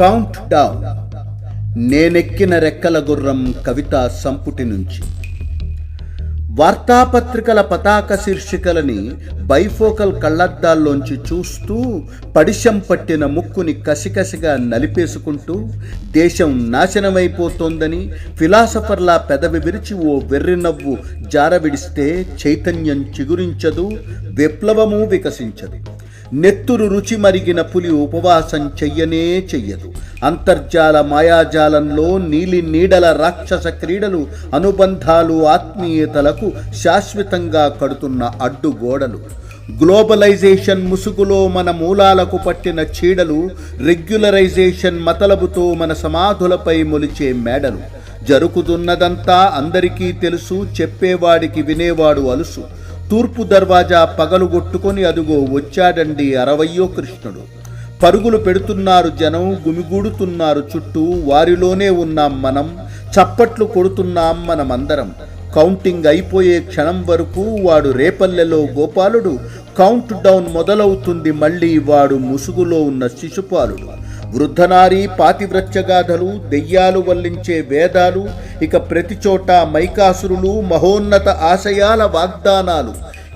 Count down నేనెక్కిన రెక్కల గుర్రం కవితా సంపుటి నుంచి. వార్తాపత్రికల పతాక శీర్షికలని బైఫోకల్ కళ్ళద్దాల్లోంచి చూస్తూ పడిశం పట్టిన ముక్కుని కసికసిగా నలిపేసుకుంటూ దేశం నాశనమైపోతోందని ఫిలాసఫర్లా పెదవి విరిచి ఓ వెర్రి నవ్వు జారవిడిస్తే చైతన్యం చిగురించదు విప్లవము వికసించదు. నెత్తురు రుచి మరిగిన పులి ఉపవాసం చెయ్యనే చెయ్యదు. అంతర్జాల మాయాజాలంలో నీలి నీడల రాక్షస క్రీడలు అనుబంధాలు ఆత్మీయతలకు శాశ్వతంగా కడుతున్న అడ్డుగోడలు. గ్లోబలైజేషన్ ముసుగులో మన మూలాలకు పట్టిన చీడలు రెగ్యులరైజేషన్ మతలబుతో మన సమాధులపై మొలిచే మేడలు. జరుగుతున్నదంతా అందరికీ తెలుసు చెప్పేవాడికి వినేవాడు అలుసు. తూర్పు దర్వాజా పగలుగొట్టుకొని అదుగో వచ్చాడండి అరవయ్యో కృష్ణుడు. పరుగులు పెడుతున్నారు జనం గుమిగూడుతున్నారు చుట్టూ వారిలోనే ఉన్నాం మనం చప్పట్లు కొడుతున్నాం మనమందరం. కౌంటింగ్ అయిపోయే క్షణం వరకు వాడు రేపల్లెలో గోపాలుడు. కౌంట్ డౌన్ మొదలవుతుంది మళ్ళీ వాడు ముసుగులో ఉన్న శిశుపాలుడు. వృద్ధనారి పాతివ్రత్యగాథలు దెయ్యాలు వల్లించే వేదాలు ఇక ప్రతిచోట మైకాసురులు మహోన్నత ఆశయాల వాగ్దానాలు.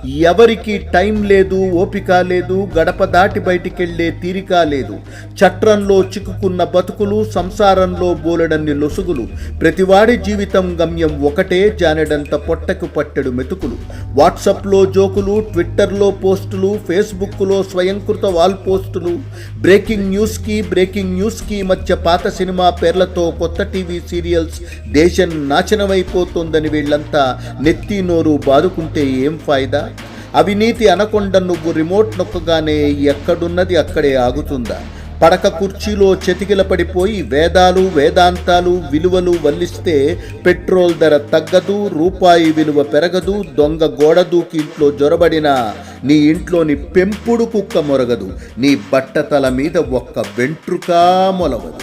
ఎవరికి టైం లేదు ఓపిక లేదు గడప దాటి బయటికెళ్ళే తీరిక లేదు. చట్రంలో చిక్కుకున్న బతుకులు సంసారంలో బోలెడన్ని లొసుగులు. ప్రతివాడి జీవితం గమ్యం ఒకటే జానెడంత పొట్టకు పట్టెడు మెతుకులు. వాట్సప్లో జోకులు ట్విట్టర్లో పోస్టులు ఫేస్బుక్లో స్వయంకృత వాల్ పోస్టులు. బ్రేకింగ్ న్యూస్కి బ్రేకింగ్ న్యూస్కి మధ్య పాత సినిమా పేర్లతో కొత్త టీవీ సీరియల్స్ దేశం నాశనమైపోతోందని వీళ్ళంతా నెత్తి నోరు బాదుకుంటే ఏం ఫాయిదా? అవినీతి అనకొండ నువ్వు రిమోట్ నొక్కగానే ఎక్కడున్నది అక్కడే ఆగుతుందా? పడక కుర్చీలో చెతికిల పడిపోయి వేదాలు వేదాంతాలు విలువలు వల్లిస్తే పెట్రోల్ ధర తగ్గదు రూపాయి విలువ పెరగదు దొంగ గోడ దూకి ఇంట్లో జొరబడిన నీ ఇంట్లోని పెంపుడు కుక్క మొరగదు నీ బట్టతల మీద ఒక్క వెంట్రుకా మొలవదు.